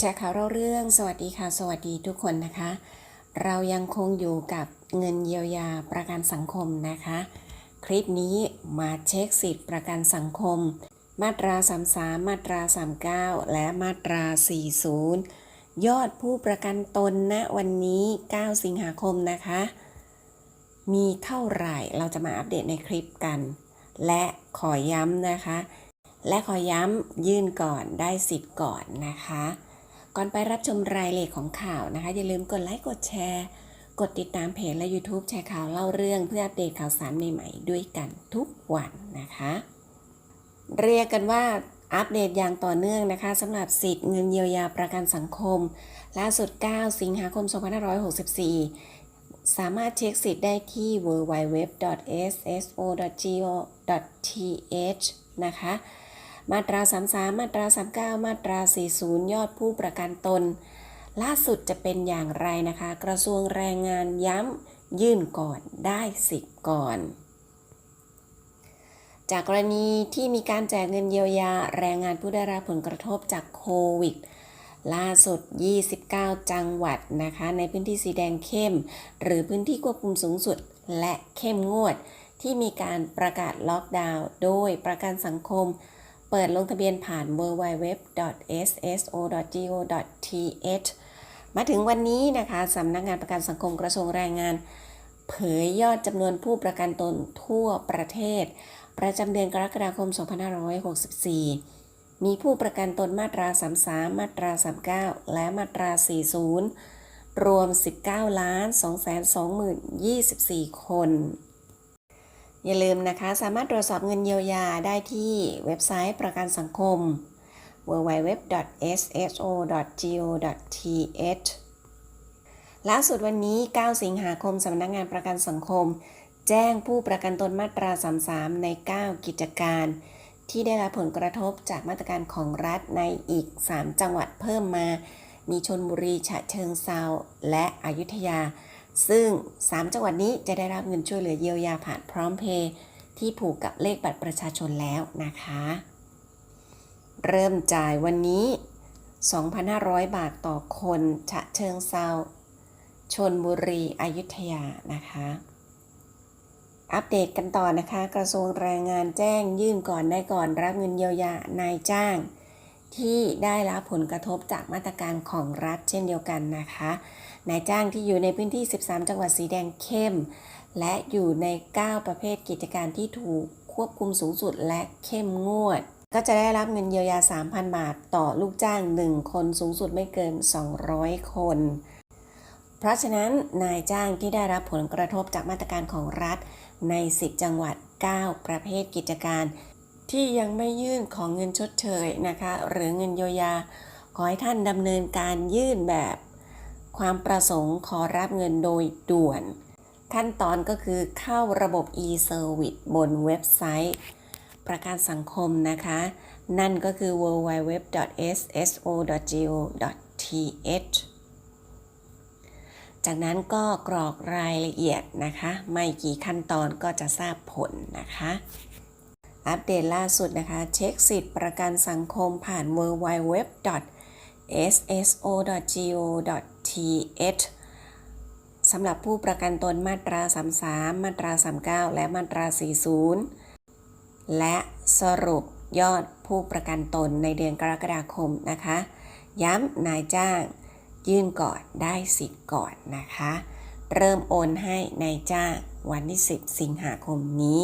แชร์ข่าวเล่าเรื่องสวัสดีค่ะ สวัสดีทุกคนนะคะ เรายังคงอยู่กับเงินเยียวยาประกันสังคมนะคะ คลิปนี้มาเช็คสิทธิประกันสังคม มาตรา 33 มาตรา 39 และมาตรา 40 ยอดผู้ประกันตนณวันนี้ 9 สิงหาคมนะคะ มีเท่าไหร่เราจะมาอัปเดตในคลิปกัน และขอย้ำนะคะ และขอย้ำยื่นก่อนได้สิทธิ์ก่อนนะคะ ก่อนไปรับชมรายละเอียดของข่าวนะคะ อย่าลืมกดไลค์กดแชร์ กดติดตามเพจและ YouTube แชร์ข่าวเล่าเรื่องเพื่ออัปเดตข่าวสารใหม่ๆ ด้วยกันทุกวันนะคะ เรียกกันว่าอัปเดตอย่างต่อเนื่องนะคะสำหรับสิทธิ์เงินเยียวยาประกันสังคม ล่าสุด 9 สิงหาคม 2564 สามารถเช็คสิทธิ์ได้ที่ www.sso.go.th นะคะ มาตรา 33 มาตรา 39 มาตรา 40 ยอดผู้ประกันตน ล่าสุดจะเป็นอย่างไรนะคะ กระทรวงแรงงานย้ำยื่นก่อนได้สิทธิ์ก่อน จากกรณีที่มีการแจกเงินเยียวยาแรงงานผู้ได้รับผลกระทบจากโควิดล่าสุด 29 จังหวัดนะคะ ในพื้นที่สีแดงเข้ม หรือพื้นที่ควบคุมสูงสุดและเข้มงวด ที่มีการประกาศล็อกดาวน์โดยประกันสังคม เปิดลงทะเบียนผ่าน www.sso.go.th มาถึงวันนี้นะคะสำนักงานประกันสังคมกระทรวงแรงงาน เผยยอดจำนวนผู้ประกันตนทั่วประเทศ ประจำเดือนกรกฎาคม 2564 มีผู้ประกันตนมาตรา 33 มาตรา 39 และมาตรา 40 รวม 19 ล้าน 220,024 คน อย่าลืมนะคะ สามารถตรวจสอบเงินเยียวยาได้ที่เว็บไซต์ประกันสังคม www.sso.go.th ล่าสุดวันนี้ 9 สิงหาคมสำนักงานประกันสังคม แจ้งผู้ประกันตนมาตรา 33 ใน 9 กิจการ ที่ได้รับผลกระทบจากมาตรการของรัฐในอีก 3 จังหวัดเพิ่มมา มีชนบุรี ฉะเชิงเซาและอยุธยา ซึ่ง 3 จังหวัดนี้จะได้รับเงินช่วยเหลือเยียวยาผ่านพร้อมเพย์ที่ผูกกับเลขบัตรประชาชนแล้วนะคะ เริ่มจ่ายวันนี้ 2,500 บาทต่อคนฉะเชิงเซาชนบุรีอยุธยานะคะ อัปเดตกันต่อนะคะ กระทรวงแรงงานแจ้งยื่นก่อนได้ก่อนรับเงินเยียวยานายจ้าง ที่ได้รับผลกระทบจากมาตรการของรัฐเช่นเดียวกันนะคะ นายจ้างที่อยู่ในพื้นที่ 13 จังหวัดสีแดงเข้ม และอยู่ใน 9 ประเภทกิจการที่ถูกควบคุมสูงสุดและเข้มงวด ก็จะได้รับเงินเยียวยา 3,000 บาทต่อลูกจ้าง 1 คนสูงสุดไม่เกิน 200 คน เพราะฉะนั้นนายจ้างที่ได้รับผลกระทบจากมาตรการของรัฐใน 10 จังหวัด 9 ประเภทกิจการ ที่ยังไม่ยื่นของเงินชดเชยนะคะ หรือเงินเยียวยา ขอให้ท่านดำเนินการยื่นแบบความประสงค์ขอรับเงินโดยด่วน ขั้นตอนก็คือเข้าระบบ e-service บนเว็บไซต์ ประกันสังคมนะคะ นั่นก็คือ www.sso.go.th จากนั้นก็กรอกรายละเอียดนะคะ ไม่กี่ขั้นตอนก็จะทราบผลนะคะ อัปเดตล่าสุดนะคะ เช็คสิทธิ์ประกันสังคมผ่าน www.sso.go.th สำหรับผู้ประกันตนมาตรา 33 มาตรา 39 และมาตรา 40 และสรุปยอดผู้ประกันตนในเดือนกรกฎาคมนะคะ ย้ำนายจ้างยื่นก่อนได้สิทธิ์ก่อนนะคะ เริ่มโอนให้ในายจ้างวันที่ 10 สิงหาคมนี้